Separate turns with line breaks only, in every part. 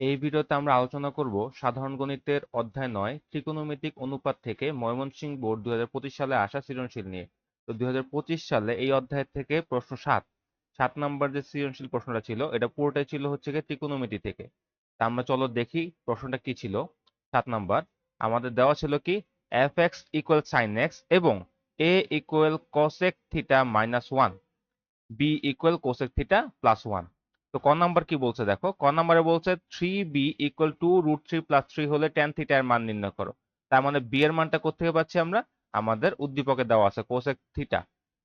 এই ভিডিওতে আমরা আলোচনা করব সাধারণ গণিতের অধ্যায় নয়, ত্রিকোণমিতিক অনুপাত থেকে ময়মনসিংহ বোর্ড দুই হাজার পঁচিশ সালে আসা সৃজনশীল নিয়ে। তো দুই হাজার পঁচিশ সালে এই অধ্যায় থেকে প্রশ্ন সাত সাত নাম্বার যে সৃজনশীল প্রশ্নটা ছিল, এটা পুরোটাই ছিল হচ্ছে গিয়ে ত্রিকোণমিতি থেকে। তা আমরা চলো দেখি প্রশ্নটা কি ছিল। সাত নাম্বার, আমাদের দেওয়া ছিল কি F X equal sine X এবং A equal cosec theta minus one B equal cosec theta plus one তো ক নাম্বার কি বলছে দেখো? ক নাম্বারে বলছে three B equal two root three plus three হলে টেন থিটা এর মান নির্ণয় করো। তার মানে বি এর মানটা কোথেকে পাচ্ছি আমরা? আমাদের উদ্দীপকে দেওয়া আছে কোসেক থিটা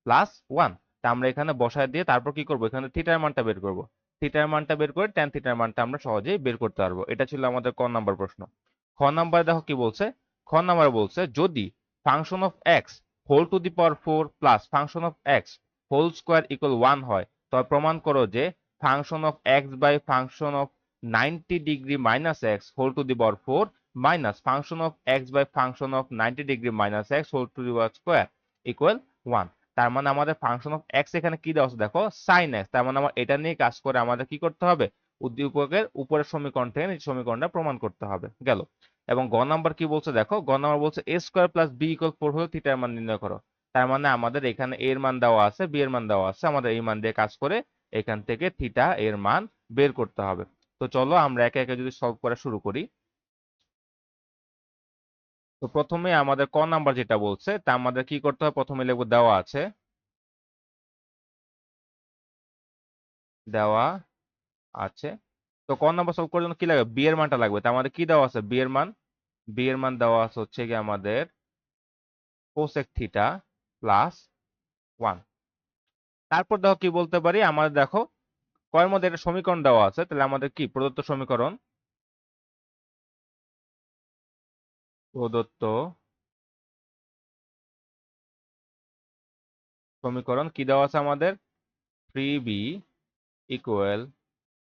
প্লাস ওয়ান তা আমরা এখানে বসায় দিয়ে তারপর কি করব? এখানে থিটার মানটা বের করব। থিটার মানটা বের করে টেন থিটার মানটা আমরা সহজেই বের করতে পারব। এটা ছিল আমাদের ক নাম্বার প্রশ্ন। খ নাম্বারে দেখো কি বলছে? খ নাম্বারে বলছে, যদি function of X whole to the power four plus function of X whole square equal one হয়, তবে প্রমাণ করো যে function of X by function of ninety degree minus X whole to the power four minus function of X by function of ninety degree minus X whole to the power square equal one তার মানে আমাদের function of x এখানে কি দেওয়া দেখো sine x তার মানে আমার এটা নিয়ে কাজ করে আমাদের কি করতে হবে? উদ্দীপকের উপরের সমীকরণ থেকে নিচের সমীকরণটা প্রমাণ করতে হবে। গেল। এবং গ নাম্বার কি বলছে? দেখো, গ নাম্বার বলছে A square plus B equal four হলে থিটার মান নির্ণয় করো। তার মানে আমাদের এখানে এর মান দেওয়া আছে বি এর মান দেওয়া আছে, আমাদের এই মান দিয়ে কাজ করে এখান থেকে থিটা এর মান বের করতে হবে। তো চলো আমরা একে একে যদি সলভ করা শুরু করি। তো প্রথমে আমাদের ক নাম্বার যেটা বলছে, তা আমাদের কি করতে হবে? প্রথমে লিখব দেওয়া আছে। দেওয়া আছে। তো ক নাম্বার সলভ করার জন্য কি লাগবে? বি এর মানটা লাগবে। তা আমাদের কি দেওয়া আছে? বি এর মান। বি এর মান দেওয়া আছে হচ্ছে কি আমাদের কোসেক থিটা প্লাস ওয়ান তারপর দেখো কি বলতে পারি? আমাদের দেখো, কয়ের মধ্যে একটা সমীকরণ দেওয়া আছে, তাহলে আমাদের কি? প্রদত্ত সমীকরণ। প্রদত্ত সমীকরণ কি দেওয়া আছে আমাদের? Three B equal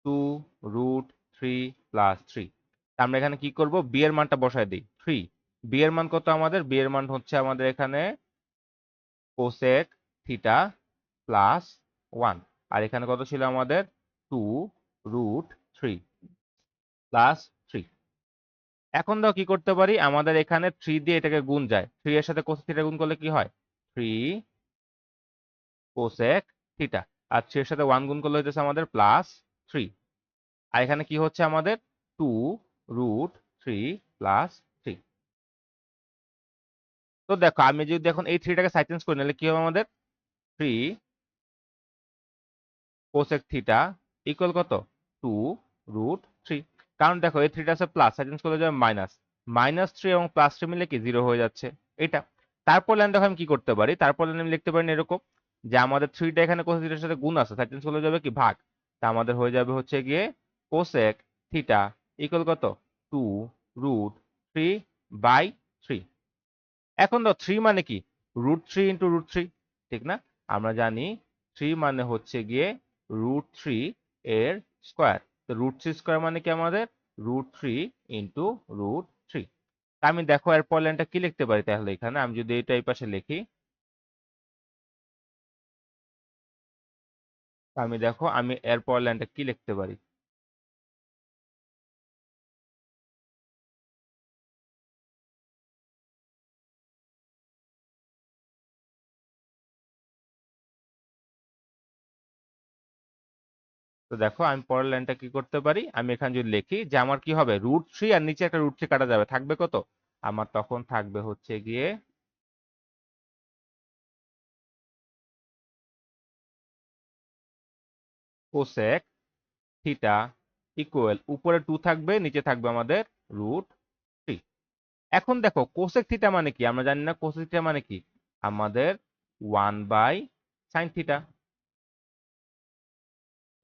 two root three plus three আমরা এখানে কি করব? বি এর মানটা বসায় দিই। থ্রি বি এর মান কত আমাদের? বি এর মান হচ্ছে আমাদের এখানে কোসেক থিটা প্লাস ওয়ান আর এখানে কত ছিল আমাদের? Two root three plus three এখন দাও কি করতে পারি? আমাদের এখানে থ্রি দিয়ে এটাকে গুণ যায়। থ্রি এর সাথে কোসেক থিটা গুণ করলে কি হয়? থ্রি কোসেক থিটা আর থ্রি এর সাথে ওয়ান গুণ করলে হইতেছে আমাদের প্লাস থ্রি আর এখানে কি হচ্ছে আমাদের? Two root three plus three তো দেখো, আমি যদি এখন এই থ্রিটাকে সাইটেন্স করি নাহলে কি হবে আমাদের? থ্রি কোসেক থিটা ইকুয়াল কত? টু রুট থ্রি কারণ দেখো, এই থ্রিটা আছে প্লাস সাইড চেঞ্জ করলে যাবে মাইনাস মাইনাস থ্রি এবং প্লাস থ্রি মিলে কি? জিরো হয়ে যাচ্ছে। এটা। তারপর লাইন দেখো, আমি কি করতে পারি? তারপর লাইন আমি লিখতে পারি এরকম যে আমাদের থ্রিটা এখানে কোসেক থিটার সাথে গুণ আছে সাইড চেঞ্জ করলে যাবে কি? ভাগ। তা আমাদের হয়ে যাবে হচ্ছে গিয়ে কোসেক থিটা ইকুয়াল কত? Two root three by three এখন তো থ্রি মানে কি? Root three into root three ঠিক না? আমরা জানি থ্রি মানে হচ্ছে গিয়ে রুট থ্রি এর স্কোয়ার তো রুট থ্রি স্কোয়ার মানে কি আমাদের? Root three into root three আমি দেখো এর পর লাইনটা কি লিখতে পারি তাহলে এখানে? আমি যদি এটা এই পাশে লিখি। আমি দেখো, আমি এর পর লাইনটা কি লিখতে পারি? তো দেখো, আমি পরের লাইনটা কি করতে পারি? আমি এখানে যদি লিখি যে আমার কি হবে? রুট থ্রি আর নিচে একটা রুট থ্রি কাটা যাবে। থাকবে কত? আমার তখন থাকবে হচ্ছে গিয়ে কোসেক থিটা ইকুয়াল উপরে টু থাকবে, নিচে থাকবে আমাদের রুট থ্রি এখন দেখো কোসেক থিটা মানে কি? আমরা জানি না কোসেক থিটা মানে কি? আমাদের one by sine theta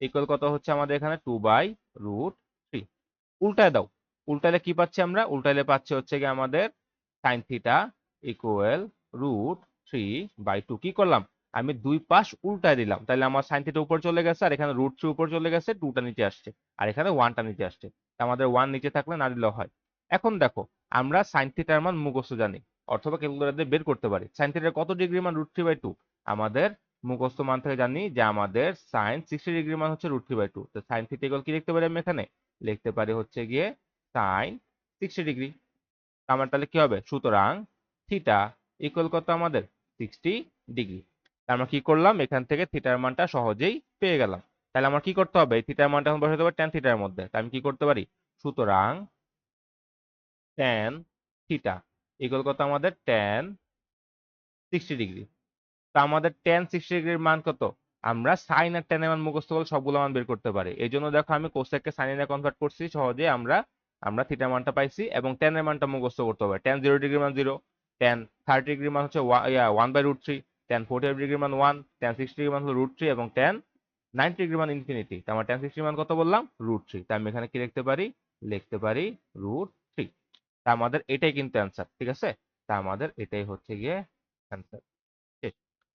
equal কত হচ্ছে আমাদের এখানে? টু বাই রুট থ্রি উল্টায় দাও। উল্টাইলে কি পাচ্ছি আমরা? উল্টাইলে পাচ্ছি হচ্ছে কি আমাদের sine theta equal root three by two কি করলাম? আমি দুই পাশ উল্টায় দিলাম। তাহলে আমার সাইন থিটা উপর চলে গেছে, আর এখানে রুট থ্রি উপর চলে গেছে টুটা নিচে আসছে, আর এখানে ওয়ানটা নিচে আসছে। আমাদের ওয়ান নিচে থাকলে না দিলেও হয়। এখন দেখো, আমরা সাইন থিটার মান মুখস্থ জানি, অথবা ক্যালকুলেটর দিয়ে বের করতে পারি। সাইন থিটার কত ডিগ্রি মান রুট থ্রি বাই টু আমাদের মুখস্থ মান থেকে জানি যে আমাদের সাইন সিক্সটি ডিগ্রি মান হচ্ছে রুট থ্রি বাই টু তো সাইন থিটা কি লিখতে পারি আমি এখানে? লিখতে পারি হচ্ছে গিয়ে সাইন সিক্সটি ডিগ্রি আমার তাহলে কি হবে? সুতরাং থিটা ইকুয়াল কত আমাদের? সিক্সটি ডিগ্রি আমরা কি করলাম? এখান থেকে থিটার মানটা সহজেই পেয়ে গেলাম। তাহলে আমার কি করতে হবে? থিটার মানটা এখন বসাতে হবে ট্যান থিটার মধ্যে। তাই আমি কি করতে পারি? সুতরাং ট্যান থিটা ইকুয়াল কত আমাদের? ট্যান সিক্সটি ডিগ্রি তা আমাদের টেন সিক্সটি ডিগ্রির মান কত? আমরা সাইন আর ট্যানের মান মুখস্থ করলে সবগুলো মান বের করতে পারি। এই জন্য দেখো আমি কোসেককে সাইনে কনভার্ট করছি সহজে আমরা আমরা থিটার মানটা পাইছি এবং ট্যানের মানটা মুখস্থ করতে হবে। টেন জিরো ডিগ্রি মান জিরো টেন থার্টি ডিগ্রি মান হচ্ছে one by root three tan forty five degree মান ওয়ান টেন সিক্সটি ডিগ্রি মান হলো রুট থ্রি এবং টেন নাইনটি ডিগ্রি মান ইনফিনিটি তো আমার টেন সিক্সটি মান কত বললাম? রুট থ্রি তাই আমি এখানে কি লিখতে পারি? লিখতে পারি রুট থ্রি তা আমাদের এটাই কিন্তু অ্যান্সার ঠিক আছে? তা আমাদের এটাই হচ্ছে গিয়ে অ্যান্সার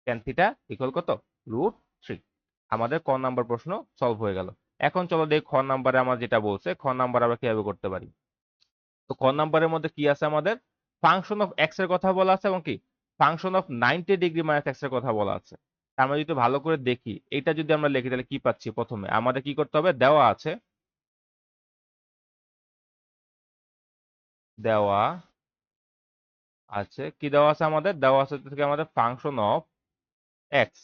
ট্যান থিটা ইকুয়াল কত? রুট থ্রি আমাদের ক নাম্বার প্রশ্ন সলভ হয়ে গেল। এখন চলো দেখি খ নাম্বারে আমার যেটা বলছে, খ নাম্বার আমরা কীভাবে করতে পারি? তো খ নাম্বারের মধ্যে কি আছে আমাদের? ফাংশন অফ এক্সের কথা বলা আছে এবং কি? Function of ninety degree minus এক্সের কথা বলা আছে। আমরা যদি ভালো করে দেখি, এটা যদি আমরা লিখি, তাহলে কি পাচ্ছি প্রথমে? আমাদের কি করতে হবে? দেওয়া আছে। দেওয়া আছে। কি দেওয়া আছে আমাদের? দেওয়া আছে থেকে আমাদের ফাংশন অফ এক্স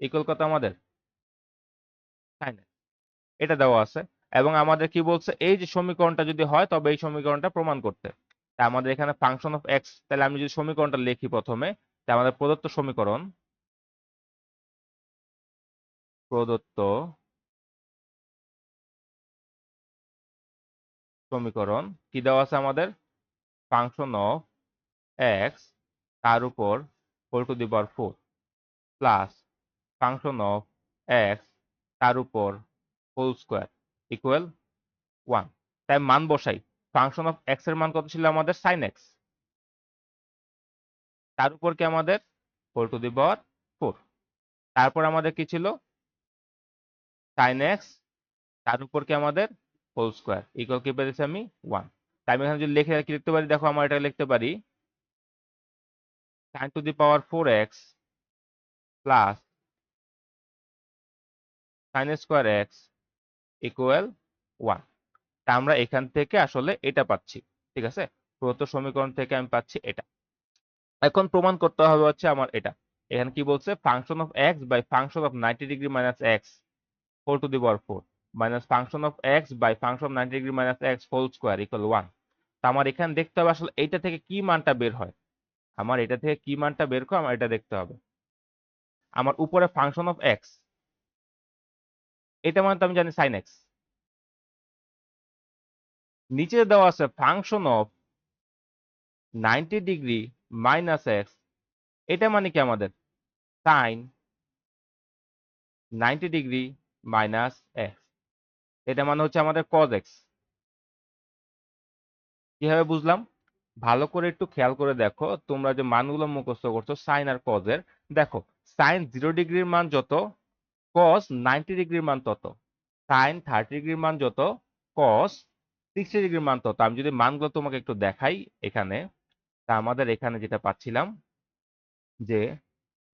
ইকুয়াল কত আমাদের? সাইন এটা দেওয়া আছে। এবং আমাদের কি বলছে? এই যে সমীকরণটা যদি হয়, তবে এই সমীকরণটা প্রমাণ করতে। তা আমাদের এখানে ফাংশন অফ এক্স তাহলে আমি যদি সমীকরণটা লিখি প্রথমে, তা আমাদের প্রদত্ত সমীকরণ প্রদত্ত সমীকরণ কি দেওয়া আছে আমাদের? ফাংশন অফ এক্স তার উপর four to the power four. Plus function of x তার উপর হোল স্কোয়ার ইকুয়াল ওয়ান তাই মান বসাই। ফাংশন অফ এক্সের মান কত ছিল আমাদের? সাইন এক্স তার উপর কি আমাদের? Whole to the power four তারপর আমাদের কি ছিল? সাইন এক্স তার উপর কি আমাদের? হোল স্কোয়ার ইকুয়াল কি পেয়েছি আমি? ওয়ান তাই আমি এখানে যদি লিখে কি লিখতে পারি? দেখো, আমরা এটা লিখতে পারি। Sine to the power four x plus sine square x equal one তা আমরা এখান থেকে আসলে এটা পাচ্ছি, ঠিক আছে? প্রদত্ত সমীকরণ থেকে আমি পাচ্ছি এটা। এখন প্রমাণ করতে হবে হচ্ছে আমার এটা। এখানে কি বলছে? Function of x by function of ninety degree minus x whole to the power four minus function of x by function of ninety degree minus x whole square equal one তা আমার এখানে দেখতে হবে আসলে এইটা থেকে কি মানটা বের হয়? আমার এটা থেকে কি মানটা বের করে আমার এটা দেখতে হবে। আমার উপরে ফাংশন অফ এক্স এটা মানে তো আমি জানি সাইন এক্স নিচে দেওয়া আছে function of ninety degree minus x এটা মানে কি আমাদের? Sine ninety degree minus x এটা মানে হচ্ছে আমাদের কজ এক্স কীভাবে বুঝলাম? ভালো করে একটু খেয়াল করে দেখো, তোমরা যে মানগুলো মুখস্থ করছ সাইন আর কজের দেখো সাইন জিরো ডিগ্রির মান যত কস নাইনটি ডিগ্রির মান তত, সাইন থার্টি ডিগ্রির মান যত কস সিক্সটি ডিগ্রির মান তত। আমি যদি মানগুলো তোমাকে একটু দেখাই এখানে, তা আমাদের এখানে যেটা পাচ্ছিলাম, যে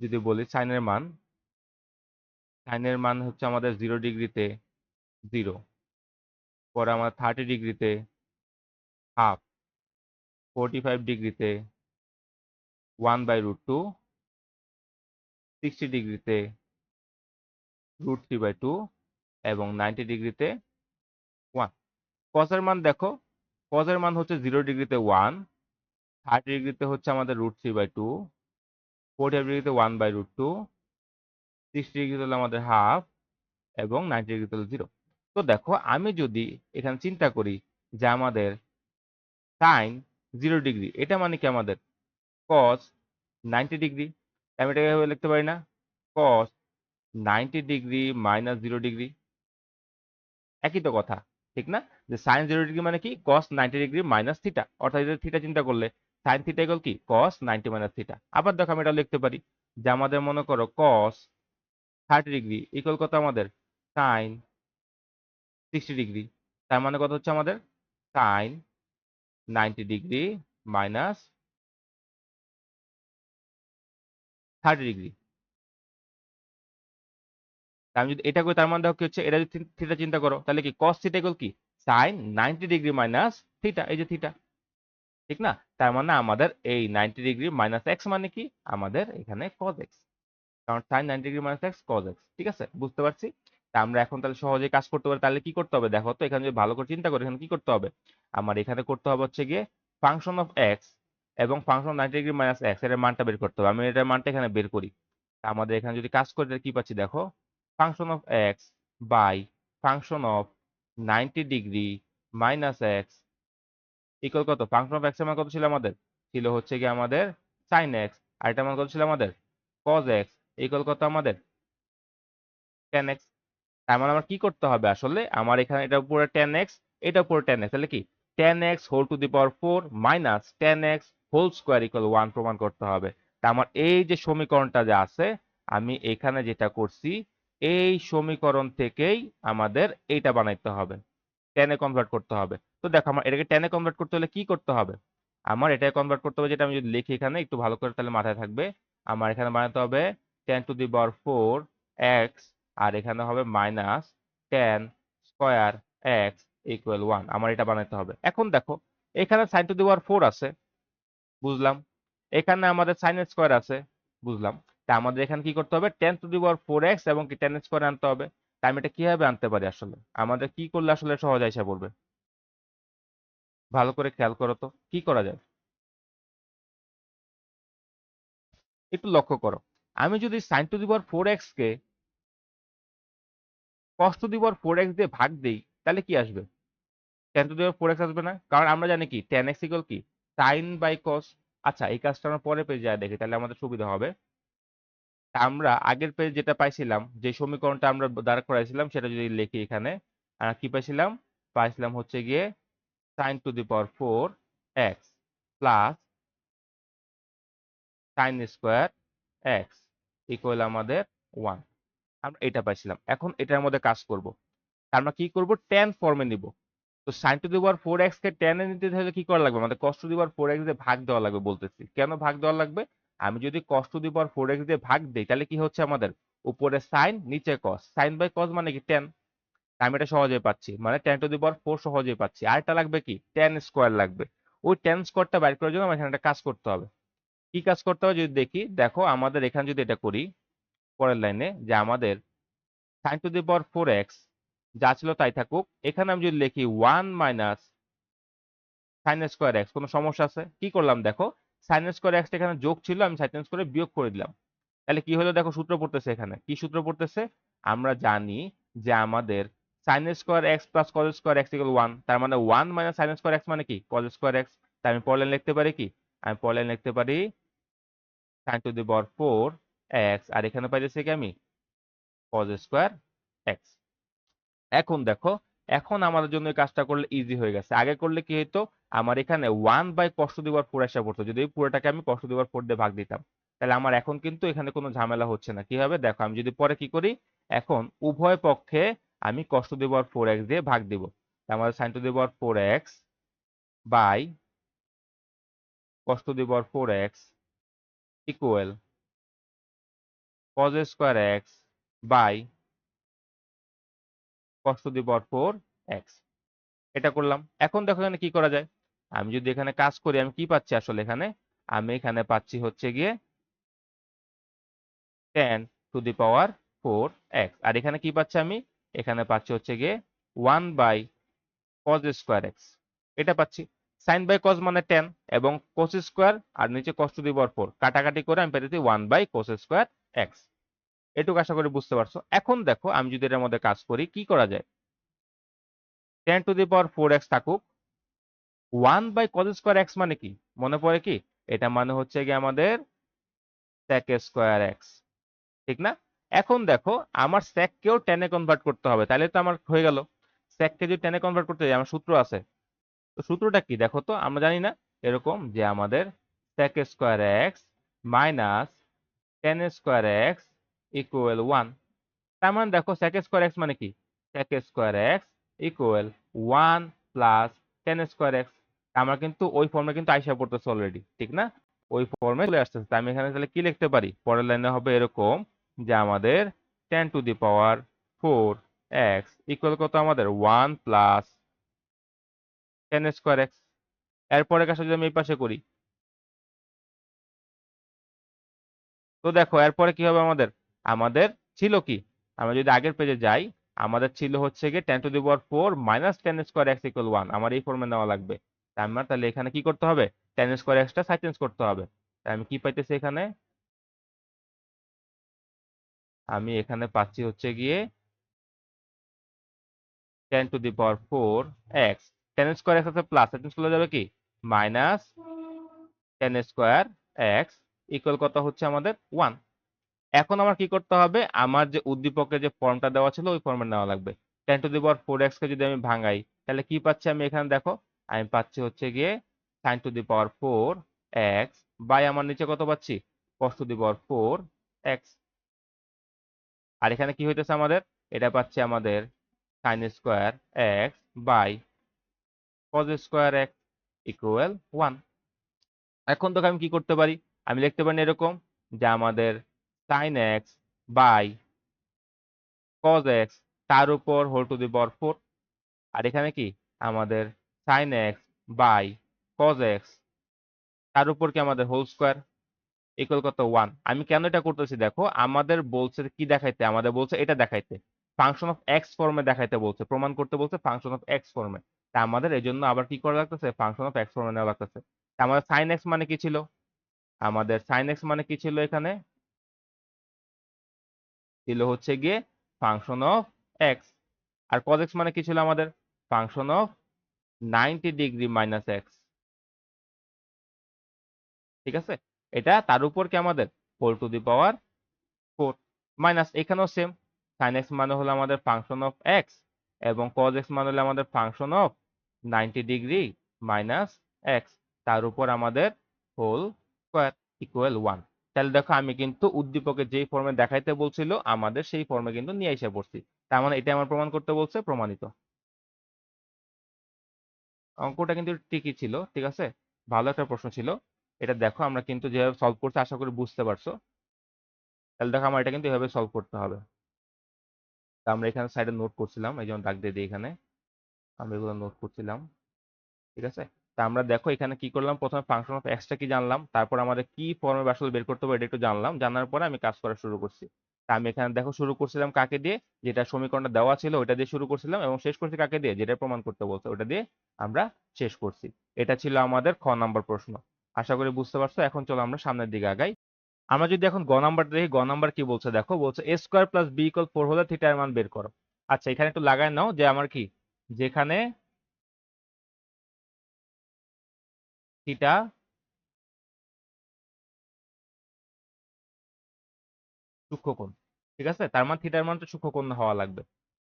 যদি বলি সাইনের মান সাইনের মান হচ্ছে আমাদের জিরো ডিগ্রিতে জিরো, পরে আমাদের থার্টি ডিগ্রিতে হাফ, ফোরটি ফাইভ ডিগ্রিতে one by root two sixty ডিগ্রিতে রুট থ্রি বাই টু এবং নাইনটি ডিগ্রিতে ওয়ান কজের মান দেখো কজের মান হচ্ছে জিরো ডিগ্রিতে ওয়ান থার্টি ডিগ্রিতে হচ্ছে আমাদের root three by two forty ডিগ্রিতে one by root two sixty ডিগ্রিতে হলো আমাদের হাফ এবং নাইনটি ডিগ্রিতে হলো জিরো তো দেখো, আমি যদি এখানে চিন্তা করি যে আমাদের সাইন জিরো ডিগ্রি এটা মানে কি আমাদের? কস নাইনটি ডিগ্রি আমি এটাকে এভাবে লিখতে পারি না। Cos ninety degree minus zero degree একই তো কথা, ঠিক না? যে সাইন জিরো ডিগ্রি মানে কি? Cos ninety degree minus theta অর্থাৎ যদি থিটা চিন্তা করলে সাইন থিটা ইকুয়াল কি? কস নাইনটি মাইনাস থিটা আবার দেখো আমি এটা লিখতে পারি যে আমাদের মনে করো কস থার্টি ডিগ্রি ইকুয়াল কত আমাদের? সাইন সিক্সটি ডিগ্রি তার মানে কত হচ্ছে আমাদের? Sine ninety degree minus thirty degree আমি যদি এটা করি, তার মানে দেখো কি হচ্ছে, এটা যদি থিটা চিন্তা করো, তাহলে কি cos থিটা ইকুয়াল কি? sin 90 ডিগ্রি মাইনাস থিটা এই যে থিটা ঠিক না? তার মানে আমাদের এই 90 ডিগ্রি মাইনাস এক্স মানে কি? আমাদের এখানে cos x, কারণ sin 90 degree minus x cos x, ঠিক আছে? বুঝতে পারছি? তা আমরা এখন তাহলে সহজেই কাজ করতে পারি, তাহলে কি করতে হবে? দেখো তো, এখানে যদি ভালো করে চিন্তা করি, এখানে কি করতে হবে? আমার এখানে করতে হবে হচ্ছে গিয়ে ফাংশন অফ এক্স এবং ফাংশন 90 ডিগ্রি মাইনাস এক্সের মানটা বের করতে হবে। আমি এটার মানটা এখানে বের করি। আমাদের এখানে যদি কাজ করি তাহলে কি পাচ্ছি দেখো? Function of x by function of 90 degree minus x equal কত? ফাংশন অফ এক্সের মান কত ছিল আমাদের? ছিল হচ্ছে গিয়ে আমাদের সাইন এক্স আর এটা মান কত ছিল আমাদের? কজ এক্স ইকুয়াল কত আমাদের? টেন এক্স তার মানে আমার কি করতে হবে আসলে? আমার এখানে এটা উপরে টেন এক্স এটা উপরে টেন এক্স তাহলে কি? Tan x whole to the power four minus tan x whole square equal one প্রমাণ করতে হবে। তা আমার এই যে সমীকরণটা যে আছে, আমি এখানে যেটা করছি, এই সমীকরণ থেকেই আমাদের এইটা বানাইতে হবে। টেনে কনভার্ট করতে হবে। তো দেখো, আমার এটাকে টেনে কনভার্ট করতে হলে কি করতে হবে? আমার এটাকে কনভার্ট করতে হবে যেটা আমি যদি লিখি এখানে, একটু ভালো করে তাহলে মাথায় থাকবে। আমার এখানে বানাতে হবে tan to the power four x আর এখানে হবে minus tan square x equal one আমার এটা বানাতে হবে। এখন দেখো, এখানে sine to the power four আছে। বুঝলাম। এখানে আমাদের সাইন স্কোয়ার আছে, বুঝলাম। তা আমাদের এখানে কি করতে হবে? Tan to the power four x এবং কি টেন স্কোয়ার আনতে হবে? তা আমি এটা কীভাবে আনতে পারি আসলে? আমাদের কি করলে আসলে সহজ আইসা পড়বে? ভালো করে খেয়াল করো তো, কি করা যায়? একটু লক্ষ্য করো। আমি যদি sine to the power four x K cos to the power four x দিয়ে ভাগ দেই, তাহলে কি আসবে? Tan to the power four x আসবে না? কারণ আমরা জানি কি টেন এক্স ইকুয়াল কি? সাইন বাই কস আচ্ছা এই কাজটা আমরা পরে পেজে যায় দেখি, তাহলে আমাদের সুবিধা হবে। আমরা আগের পেজ যেটা পাইছিলাম, যে সমীকরণটা আমরা দাঁড় করাইছিলাম, সেটা যদি লিখি এখানে কি পাইছিলাম? পাইছিলাম হচ্ছে গিয়ে sine to the power four x plus sine square x equal আমাদের ওয়ান আমরা এটা পাইছিলাম, এখন এটার মধ্যে কাজ করব। আমরা কি করব? টেন ফর্মে নিব। তো sine to the power four x কে টেনে নিতে হলে কি করা লাগবে? আমাদের cos to the power four x দিয়ে ভাগ দেওয়া লাগবে বলতেছি। কেন ভাগ দেওয়া লাগবে? আমি যদি cos to the power four x দিয়ে ভাগ দিই, তাহলে কি হচ্ছে আমাদের? উপরে সাইন নিচে কস সাইন বাই কস মানে কি? টেন আমি এটা সহজেই পাচ্ছি। মানে tan to the power four সহজেই পাচ্ছি। আর এটা লাগবে কি? টেন স্কোয়ার লাগবে। ওই টেন স্কোয়ারটা বাইর করার জন্য আমার এখানে একটা কাজ করতে হবে। কি কাজ করতে হবে? যদি দেখি, দেখো আমাদের এখানে যদি এটা করি, পরের লাইনে, যে আমাদের sine to the power four x যা ছিল তাই থাকুক। এখানে আমি যদি লিখি one minus sine square x, কোনো সমস্যা আছে? কি করলাম দেখো? সাইন স্কোয়ার এক্স এখানে যোগ ছিল, আমি সাইন স্কোয়ারে বিয়োগ করে দিলাম। তাহলে কি হলো দেখো, সূত্র পড়তেছে এখানে। কি সূত্র পড়তেছে? আমরা জানি যে আমাদের sine square x plus cos square x equal one তার মানে one minus sine square x মানে কি? Cos square x. তাই আমি লাইন লিখতে পারি কি? আমি লাইন লিখতে পারি sine to the power four x. আর এখানে পাইতেছি কি আমি? Cos square x. এখন দেখো, এখন আমাদের জন্য কাজটা করলে ইজি হয়ে গেছে। আগে করলে কি হতো আমার এখানে one by cos the power four আসা পড়তো। যদি পুরোটাকে আমি কষ্ট দিবার ফোর দিয়ে ভাগ দিতাম, তাহলে আমার এখন কিন্তু এখানে কোনো ঝামেলা হচ্ছে না। কি হবে দেখো, আমি যদি পরে কি করি, এখন উভয় পক্ষে আমি কষ্ট দিবার ফোর এক্স দিয়ে ভাগ দিব। আমাদের sine to the power four x by cos the power four x equal cos square x by cos the power four x এটা করলাম। এখন দেখো এখানে কি করা যায়? আমি যদি এখানে কাজ করি, আমি কি পাচ্ছি আসলে এখানে? আমি এখানে পাচ্ছি হচ্ছে গিয়ে ten to the power four x আর এখানে কি পাচ্ছি আমি? এখানে পাচ্ছি হচ্ছে গিয়ে one by cos square x এটা পাচ্ছি। সাইন বাই কজ মানে টেন এবং কোস স্কোয়ার আর নিচে cos to the power four কাটাকাটি করে আমি পেতেছি one by cos square x এটুকু আশা করি বুঝতে পারছ। এখন দেখো, আমি যদি এটার মধ্যে কাজ করি, কি করা যায়? Tan to the power four x থাকুক। One by cos square x মানে কি? মনে পড়ে কি? এটা মানে হচ্ছে কি আমাদের স্যাক স্কোয়ার এক্স ঠিক না? এখন দেখো, আমার স্যাককেও টেনে কনভার্ট করতে হবে। তাহলে তো আমার হয়ে গেল। স্যাককে যদি টেনে কনভার্ট করতে যাই, আমার সূত্র আছে। তো সূত্রটা কি? দেখো তো, আমরা জানি না এরকম যে আমাদের sec square x minus tan square x equal one তার মানে দেখো স্যাক স্কোয়ার এক্স মানে কি? Sec square x equal one plus tan square x আমরা কিন্তু ওই ফর্মে কিন্তু আইসা পড়তেছে অলরেডি ঠিক না? ওই ফর্মে চলে আসতেছে। আমি এখানে তাহলে কি লিখতে পারি? পরের লাইনে হবে এরকম যে আমাদের tan to the power four x equal কত আমাদের? One plus tan square x এরপরে কাছে যদি আমি এই পাশে করি। তো দেখো, এরপরে কি হবে আমাদের? আমাদের ছিল কি? আমরা যদি আগের পেজে যাই, আমাদের ছিল হচ্ছে গিয়ে tan to the power four minus tan square x equal one আমার এই ফর্মে নেওয়া লাগবে। তাই আমার তাহলে এখানে কি করতে হবে? টেন স্কোয়ার এক্সটা সাইড চেঞ্জ করতে হবে। তাই আমি কি পাইতেছি এখানে? আমি এখানে পাচ্ছি হচ্ছে গিয়ে tan to the power four x tan square x আছে প্লাস চেঞ্জ করলে যাবে কি? Minus tan square x equal কত হচ্ছে আমাদের? ওয়ান এখন আমার কি করতে হবে? আমার যে উদ্দীপকের যে ফর্মটা দেওয়া ছিল, ওই ফর্মে নেওয়া লাগবে। Tan to the power four x কে যদি আমি ভাঙাই, তাহলে কি পাচ্ছি আমি এখানে? দেখো, আমি পাচ্ছি হচ্ছে গিয়ে sine to the power four x by আমার নিচে কত পাচ্ছি? Cos to the power four x আর এখানে কি হইতেছে আমাদের? এটা পাচ্ছি আমাদের sine square x by cos square x equal one এখন তোকে আমি কি করতে পারি? আমি লিখতে পারি এরকম যে আমাদের sine x by cos x তার উপর whole to the power four আর এখানে কি? আমাদের sine x by cos x তার উপর কি আমাদের হোল স্কোয়ার ইকুয়াল কত ওয়ান আমি কেন এটা করতেছি দেখো, আমাদের বলছে কি দেখাইতে? আমাদের বলছে এটা দেখাইতে। ফাংশন অফ এক্স ফর্মে দেখাইতে বলছে, প্রমাণ করতে বলছে ফাংশন অফ এক্স ফর্মে তা আমাদের এই জন্য আবার কি করা লাগতেছে? ফাংশন অফ এক্স ফর্মে নেওয়া লাগতেছে। আমাদের সাইন এক্স মানে কি ছিল? আমাদের সাইন এক্স মানে কি ছিল এখানে? ছিল হচ্ছে গিয়ে ফাংশন অফ এক্স আর কজ এক্স মানে কি ছিল আমাদের? Function of ninety degree minus x ঠিক আছে? এটা তার উপর কি আমাদের? Four to the power four minus এখানেও সেম সাইন এক্স মানে হলো আমাদের ফাংশন অফ এক্স এবং কজ এক্স মানে হলো আমাদের function of ninety degree minus x তার উপর আমাদের হোল স্কোয়ার ইকুয়াল ওয়ান তাহলে দেখো আমি কিন্তু উদ্দীপকে যেই ফর্মে দেখাইতে বলছিল, আমাদের সেই ফর্মে কিন্তু নিয়ে এসে পড়ছি। তার মানে এটা আমার প্রমাণ করতে বলছে, প্রমাণিত। অঙ্কটা কিন্তু ঠিকই ছিল, ঠিক আছে? ভালো একটা প্রশ্ন ছিল। এটা দেখো, আমরা কিন্তু যেভাবে সলভ করছি, আশা করি বুঝতে পারছ। তাহলে দেখো, আমার এটা কিন্তু এভাবে সলভ করতে হবে। তা আমরা এখানে সাইডে নোট করছিলাম, এই জন্য দাগ দিয়ে দিই এখানে। আমরা এগুলো নোট করছিলাম, ঠিক আছে? তা আমরা দেখো এখানে কি করলাম? প্রথমে ফাংশন অফ এক্সটা কি জানলাম? তারপর আমাদের কি ফর্মে আসলে বের করতে হবে এটা একটু জানলাম। জানার পরে আমি কাজ করা শুরু করছি। তা আমি এখানে দেখো শুরু করছিলাম কাকে দিয়ে? যেটা সমীকরণটা দেওয়া ছিল ওটা দিয়ে শুরু করছিলাম এবং শেষ করছি কাকে দিয়ে? যেটা প্রমাণ করতে বলছে ওটা দিয়ে আমরা শেষ করছি। এটা ছিল আমাদের খ নাম্বার প্রশ্ন। আশা করি বুঝতে পারছ? এখন চলো আমরা সামনের দিকে আগাই। আমরা যদি এখন গ নাম্বার দেখি, গ নাম্বার কি বলছে দেখো? বলছে a square plus b equal four হলে থিটার মান বের করো। আচ্ছা এখানে একটু লাগাই নাও যে আমার কি? যেখানে থিটা সূক্ষ্মকোণ, ঠিক আছে? তার মানে থিটার মান সূক্ষ্মকোণ হওয়া লাগবে।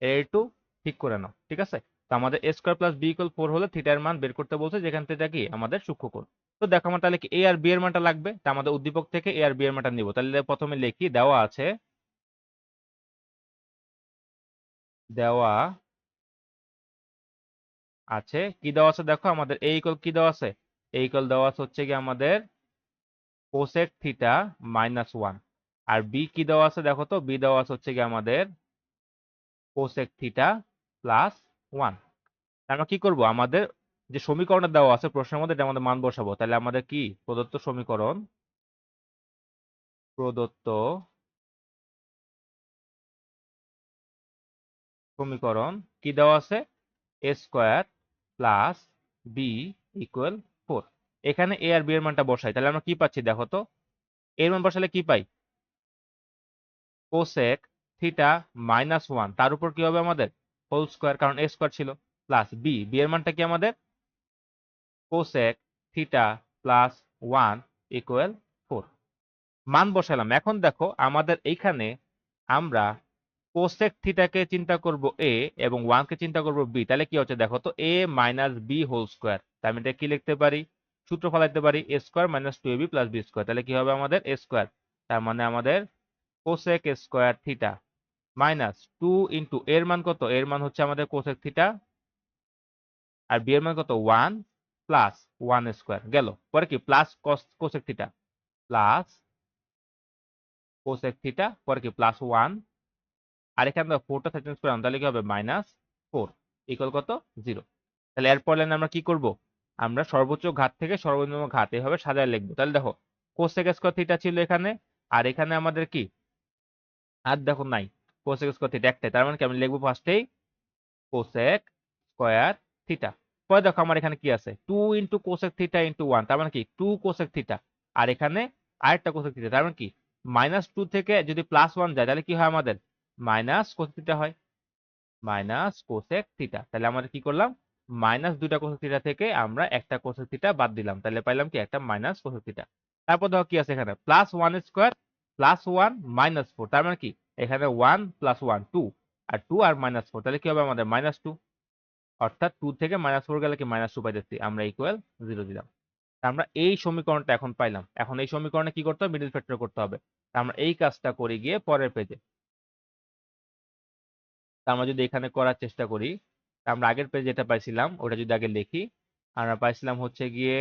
একটু ঠিক করে নাও, ঠিক আছে? তো আমাদের a square plus b equal four হলে থিটার মান বের করতে বলছে, যেখান থেকে কি? আমাদের সূক্ষ্মকোণ। তো দেখো আমার তাহলে কি এ আর বি এর মানটা লাগবে? তা আমাদের উদ্দীপক থেকে এ আর বি এর মানটা নিব। তাহলে প্রথমে লিখি, দেওয়া আছে দেওয়া আছে, কি দেওয়া আছে দেখো? আমাদের এ ইকুয়াল কি দেওয়া আছে? ইকুয়াল দেওয়া হচ্ছে কি আমাদের কোসেক থিটা মাইনাস ওয়ান আর বি কি দেওয়া আছে দেখো তো? বি দেওয়া হচ্ছে কি আমাদের কোসেক থিটা প্লাস ওয়ান আমরা কি করব? আমাদের যে সমীকরণটা দেওয়া আছে প্রশ্নের মধ্যে আমাদের মান বসাবো। তাহলে আমাদের কি? প্রদত্ত সমীকরণ। প্রদত্ত সমীকরণ কি দেওয়া আছে? A square plus b equal four. এখানে এ আর বি এর মানটা বসাই। তাহলে আমরা কি পাচ্ছি দেখো তো? এর মান বসালে কি পাই? কোসেক থিটা মাইনাস ওয়ান তার উপর কি হবে আমাদের? হোল স্কোয়ার কারণ এ স্কোয়ার ছিল। প্লাস বি বি এর মানটা কি আমাদের? Cosec theta plus one equal four মান বসালাম। এখন দেখো আমাদের এইখানে আমরা কোসেক থিটাকে চিন্তা করব এ এবং ওয়ানকে চিন্তা করব বি তাহলে কি হচ্ছে দেখো তো? A minus b whole square আমি এটা কি লিখতে পারি? সূত্র ফলাইতে পারি a square minus two a b plus b square তাহলে কি হবে আমাদের? এ স্কোয়ার তার মানে আমাদের cosec square theta minus two into এর মান কত? এর মান হচ্ছে আমাদের কোসেক থিটা আর বি এর মান কত? ওয়ান প্লাস ওয়ান স্কোয়ার গেল। পরে কি? Plus cosec theta plus cosec theta পরে কি? প্লাস ওয়ান আর এখানে দেখো ফোরটা চেঞ্জ করলাম, তাহলে কি হবে? মাইনাস ফোর ইকুয়াল কত? জিরো তাহলে এরপর লাইনে আমরা কি করব? আমরা সর্বোচ্চ ঘাত থেকে সর্বনিম্ন ঘাত এভাবে সাজায় লিখব। তাহলে দেখো কোসেক স্কোয়ার থিটা ছিল এখানে, আর এখানে আমাদের কি? আর দেখো নাই কোসেক স্কোয়ার থিটা একটাই, তার মানে কি? আমি লিখব ফার্স্টেই কোসেক স্কোয়ার থিটা পরে দেখো আমার এখানে কি আছে? Two into cosec theta into one তার মানে কি? টু কোসেক থিটা আর এখানে আরেকটা কোসেক থিটা তার মানে কি? মাইনাস টু থেকে যদি প্লাস ওয়ান যায়, তাহলে কি হয় আমাদের? মাইনাস কোসেক থিটা হয়। মাইনাস কোসেক থিটা তাহলে আমরা কি করলাম? মাইনাস দুটা কোসেক থিটা থেকে আমরা একটা কোসেক থিটা বাদ দিলাম। তাহলে পাইলাম কি? একটা মাইনাস কোসেক থিটা তারপর দেখো কি আছে এখানে? Plus one square plus one minus four তার মানে কি? এখানে ওয়ান প্লাস ওয়ান টু আর টু আর মাইনাস ফোর তাহলে কি হবে আমাদের? মাইনাস টু অর্থাৎ টু থেকে মাইনাস ফোর গেলে কি? মাইনাস টু পাইতেছি আমরা ইকুয়াল জিরো দিলাম। আমরা এই সমীকরণটা এখন পাইলাম। এখন এই সমীকরণে কি করতে হবে? মিডল ফ্যাক্টর করতে হবে। আমরা এই কাজটা করে গিয়ে পরের পেজে আমরা যদি এখানে করার চেষ্টা করি আমরা আগের পেজে যেটা পাইছিলাম, ওটা যদি আগে লিখি আমরা পাইছিলাম হচ্ছে গিয়ে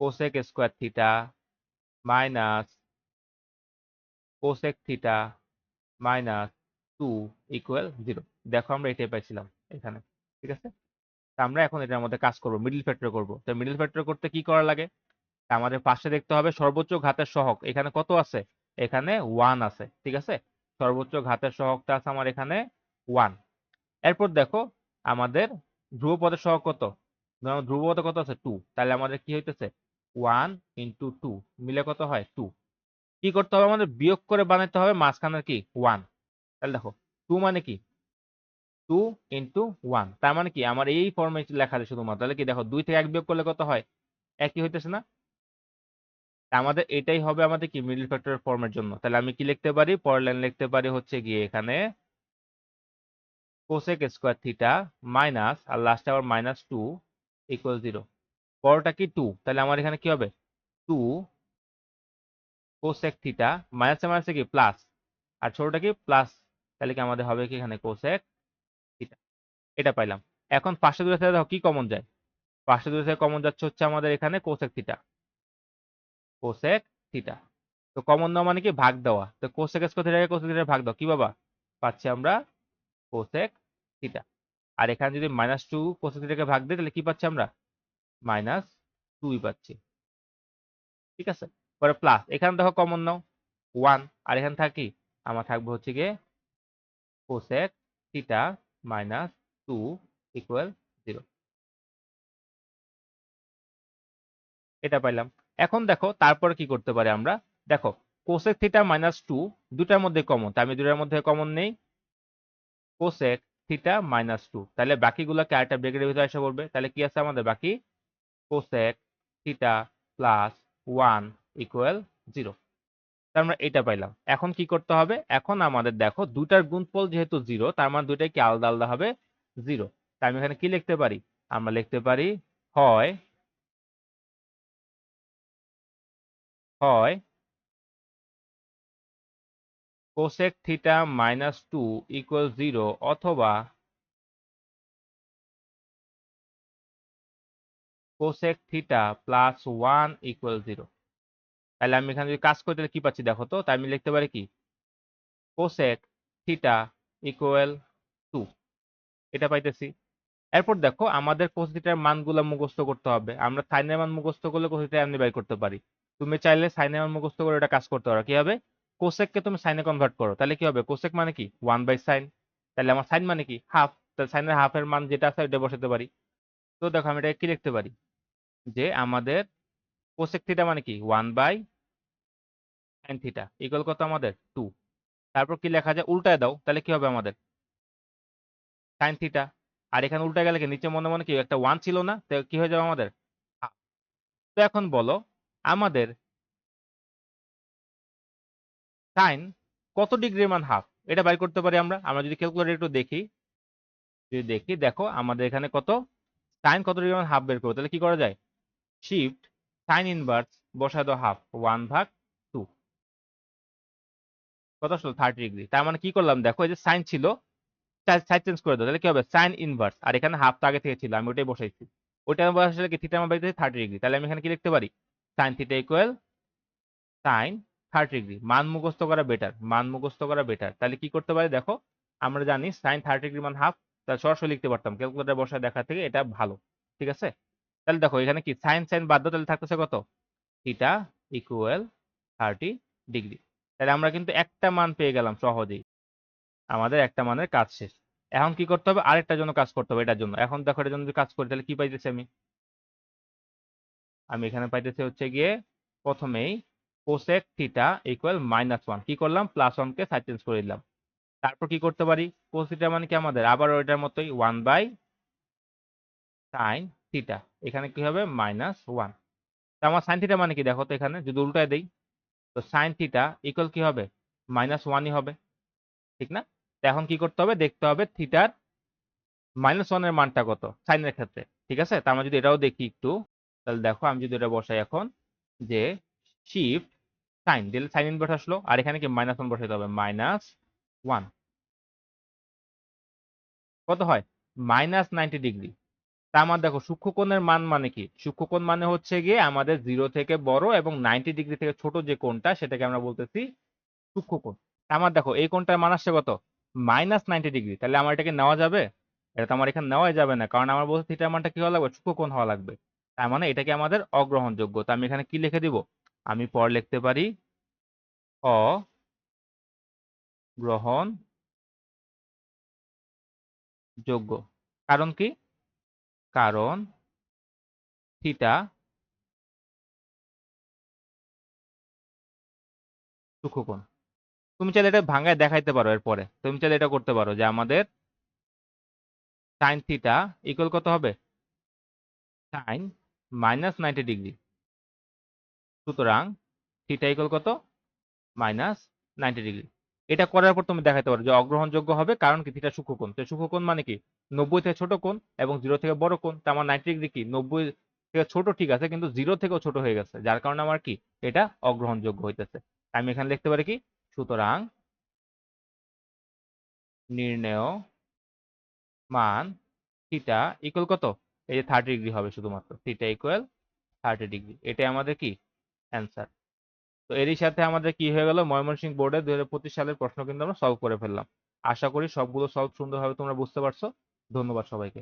cosec square theta minus cosec theta minus two equal zero দেখো আমরা এটাই পাইছিলাম এখানে, ঠিক আছে? আমরা এখন এটার মধ্যে কাজ করব মিডল ফ্যাক্টর করব। তো মিডল ফ্যাক্টর করতে কি করা লাগে? আমাদের পাশে দেখতে হবে সর্বোচ্চ ঘাতের সহগ এখানে কত আছে? এখানে ওয়ান আছে, ঠিক আছে? সর্বোচ্চ ঘাতের সহগটা আছে আমার এখানে ওয়ান এরপর দেখো আমাদের ধ্রুবপদের সহগ কত? ধরো ধ্রুবপদ কত আছে? টু তাহলে আমাদের কি হইতেছে? ওয়ান ইন্টু টু মিলে কত হয়? টু কি করতে হবে? আমাদের বিয়োগ করে বানাতে হবে, মাঝখানের কি? ওয়ান তাহলে দেখো টু মানে কি? টু ইন্টু ওয়ান তার মানে কি? আমার এই ফর্মে লেখা আছে শুধুমাত্র। তাহলে কি? দেখো, দুই থেকে এক বিয়োগ করলে কত হয়? একই হইতেছে না? আমাদের এটাই হবে আমাদের কি? মিডল ফ্যাক্টরের ফর্মের জন্য। তাহলে আমি কি লিখতে পারি? পরের লাইন লিখতে পারি হচ্ছে গিয়ে এখানে কোসেক স্কোয়ার থিটা মাইনাস আর লাস্টে আবার মাইনাস টু ইকুয়াল জিরো পরটা কি টু তাহলে আমার এখানে কি হবে? টু কোসেক থিটা মাইনাসে মাইনাসে কি? প্লাস আর ছোটটা কি? প্লাস তাহলে কি আমাদের হবে কি এখানে? কোসেক থিটা এটা পাইলাম। এখন পাঁচশো দূরে থেকে দেখো কি কমন যায়? পাঁচশো দূরে থেকে কমন যাচ্ছে হচ্ছে আমাদের এখানে কোসেক থিটা কোসেক থিটা তো কমন দেওয়া মানে কি? ভাগ দেওয়া। তো কোসেক স্কোয়ার থিটাকে কোসেক থিটা ভাগ দাও। কি বাবা পাচ্ছি আমরা কোসেক থিটা আর এখানে যদি মাইনাস টু কোসেক থিটাকে ভাগ দিই, তাহলে কি পাচ্ছি আমরা? মাইনাস টুই পাচ্ছি। ঠিক আছে? পরে প্লাস এখানে দেখো কমন নাও। ওয়ান আর এখানে থাকি আমার থাকবে হচ্ছে গিয়ে cosec theta minus two equal zero এটা পাইলাম। এখন দেখো, তারপরে কি করতে পারি আমরা? দেখো কোসেক থিটা মাইনাস টু দুটার মধ্যে কমন তা আমি দুটার মধ্যে কমন নেই। কোসেক থিটা মাইনাস টু তাহলে বাকিগুলোকে আরেকটা ব্রেকেটের ভিতরে এসে পড়বে? তাহলে কি আছে আমাদের বাকি? Cosec theta plus one equal zero আমরা এটা পাইলাম। এখন কি করতে হবে? এখন আমাদের দেখো দুটার গুণফল যেহেতু জিরো তার মানে দুটাই কি আলাদা আলাদা হবে? জিরো তাই আমি এখানে কি লিখতে পারি? আমরা লিখতে পারি, হয় হয় cosec theta minus two equal zero অথবা cosec theta plus one equal zero তাহলে আমি এখানে যদি কাজ করি, তাহলে কি পাচ্ছি দেখো তো? তাই আমি লিখতে পারি কি? কোসেক থিটা ইকুয়াল টু এটা পাইতেছি। এরপর দেখো, আমাদের কোস মানগুলো মুখস্থ করতে হবে। আমরা সাইনের মান মুখস্থ করলে কোস থিটা এমনি বের করতে পারি। তুমি চাইলে সাইনের মান মুখস্থ করে এটা কাজ করতে পারো। কি হবে? কোসেককে তুমি সাইনে কনভার্ট করো, তাহলে কি হবে? কোসেক মানে কি? ওয়ান বাই সাইন তাহলে আমার সাইন মানে কি? হাফ তাহলে সাইনের হাফের মান যেটা আছে ওটা বসাতে পারি। তো দেখো আমি এটা কি লিখতে পারি? যে আমাদের কোসেক থিটা মানে কি? One by sine theta equal কত আমাদের? টু তারপর কি লেখা যায়? উল্টায় দাও, তাহলে কি হবে আমাদের? সাইন থিটা আর এখানে উল্টা গেলে কি? নিচে মনে মনে কি? একটা ওয়ান ছিল না, তো কি হয়ে যাবে আমাদের? তো এখন বলো, আমাদের সাইন কত ডিগ্রির মান হাফ? এটা বাইর করতে পারি আমরা। আমরা যদি ক্যালকুলেটর একটু দেখি। যদি দেখি, দেখো আমাদের এখানে কত? সাইন কত ডিগ্রি মান হাফ বের করব? তাহলে কি করা যায়? শিফট সাইন ইনভার্স বসায় দাও হাফ, ওয়ান ভাগ টু। কত আসলো? Thirty degree. তার মানে কি করলাম? দেখো এই যে সাইন ছিল সাইড চেঞ্জ করে দাও। তাহলে কি হবে? সাইন ইনভার্স আর এখানে হাফ তো আগে থেকে ছিল, আমি ওটাই বসাইছি। ওইটা বসালে কি? থিটা আমার বাড়িতে থার্টি ডিগ্রি। তাহলে আমি এখানে কি লিখতে পারি? Sine theta equal sine thirty degree মান মুখস্থ করা বেটার মান মুখস্থ করা বেটার তাহলে কি করতে পারি? দেখো আমরা জানি সাইন থার্টি ডিগ্রি মান হাফ তাহলে সরাসরি লিখতে পারতাম। ক্যালকুলেটার বসায় দেখা থেকে এটা ভালো ঠিক আছে? তাহলে দেখো এখানে কি সাইন সাইন দাও, তাহলে থাকতেছে কত? থিটা ইকুয়াল থার্টি ডিগ্রি তাহলে আমরা কিন্তু একটা মান পেয়ে গেলাম সহজেই। আমাদের একটা মানের কাজ শেষ। এখন কি করতে হবে? আরেকটার জন্য কাজ করতে হবে এটার জন্য। এখন দেখো এটার জন্য কাজ করি তাহলে কি পাইতেছি আমি? আমি এখানে পাইতেছি হচ্ছে গিয়ে প্রথমেই cosec theta equal minus one কি করলাম? প্লাস ওয়ানকে সাইড চেঞ্জ করে দিলাম। তারপর কি করতে পারি? কোস থিটা মানে কি আমাদের? আবার ওইটার মতোই ওয়ান বাই সাইন থিটা এখানে কি হবে? মাইনাস ওয়ান তো আমার সাইন থিটা মানে কি? দেখো তো এখানে, যদি উল্টায় দেই, তো সাইন থিটা ইকুয়াল কি হবে? মাইনাস ওয়ানই হবে। ঠিক না? এখন কি করতে হবে? দেখতে হবে থিটার মাইনাস ওয়ানের মানটা কত? সাইনের ক্ষেত্রে। ঠিক আছে? তা আমরা যদি এটাও দেখি একটু, তাহলে দেখো, আমি যদি এটা বসাই এখন, যে শিফট সাইন, দিলে সাইন ইনভার্স আসলো, আর এখানে কি মাইনাস ওয়ান বসাইতে হবে? মাইনাস ওয়ান কত হয়? মাইনাস নাইনটি ডিগ্রি তা আমার দেখো সূক্ষ্মকোণের মান মানে কি? সূক্ষ্মকোণ মানে হচ্ছে গিয়ে আমাদের জিরো থেকে বড় এবং নাইনটি ডিগ্রি থেকে ছোট যে কোণটা, সেটাকে আমরা বলতেছি সূক্ষ্মকোণ আমার দেখো, এই কোণটার মান আসছে কত? মাইনাস নাইনটি ডিগ্রি তাহলে আমার এটাকে নেওয়া যাবে? এটা তো আমার এখানে নেওয়াই যাবে না, কারণ আমার বলতে থিটার মানটা কি হওয়া লাগবে? সূক্ষ্মকোণ হওয়া লাগবে। তার মানে এটাকে আমাদের অগ্রহণযোগ্য। তো আমি এখানে কি লিখে দিব? আমি পর লিখতে পারি অ গ্রহণ যোগ্য। কারণ কি? কারণ থিটা সূক্ষ্মকোণ। তুমি চাইলে এটা ভাঙায় দেখাইতে পারো এরপরে। তুমি চাইলে এটা করতে পারো যে আমাদের সাইন থিটা ইকুয়াল কত হবে? Sine minus ninety degree. সুতরাং থিটা ইকুয়াল কত? মাইনাস নাইনটি ডিগ্রি এটা করার পর তুমি দেখাতে পারো যে অগ্রহণযোগ্য হবে কারণ কি? থিটা সূক্ষ্মকোণ। তো সূক্ষ্মকোণ মানে কি? নব্বই থেকে ছোট কোণ এবং জিরো থেকে বড় কোণ। তো আমার নাইনটি ডিগ্রি কি? নব্বই থেকে ছোট ঠিক আছে, কিন্তু জিরো থেকেও ছোট হয়ে গেছে, যার কারণে আমার কি? এটা অগ্রহণযোগ্য হইতেছে। আমি এখানে লিখতে পারি কি? সুতরাং নির্ণেয় মান থিটা ইকুয়াল কত? এই যে থার্টি ডিগ্রি হবে শুধুমাত্র। থিটা ইকুয়াল থার্টি ডিগ্রি এটাই আমাদের কি? অ্যান্সার। তো এরই সাথে আমাদের কি হয়ে গেল? ময়মনসিংহ বোর্ডে দুই হাজার পঁচিশ সালের প্রশ্ন কিন্তু আমরা সলভ করে ফেললাম। আশা করি সবগুলো সলভ সুন্দরভাবে তোমরা বুঝতে পারছ। ধন্যবাদ সবাইকে।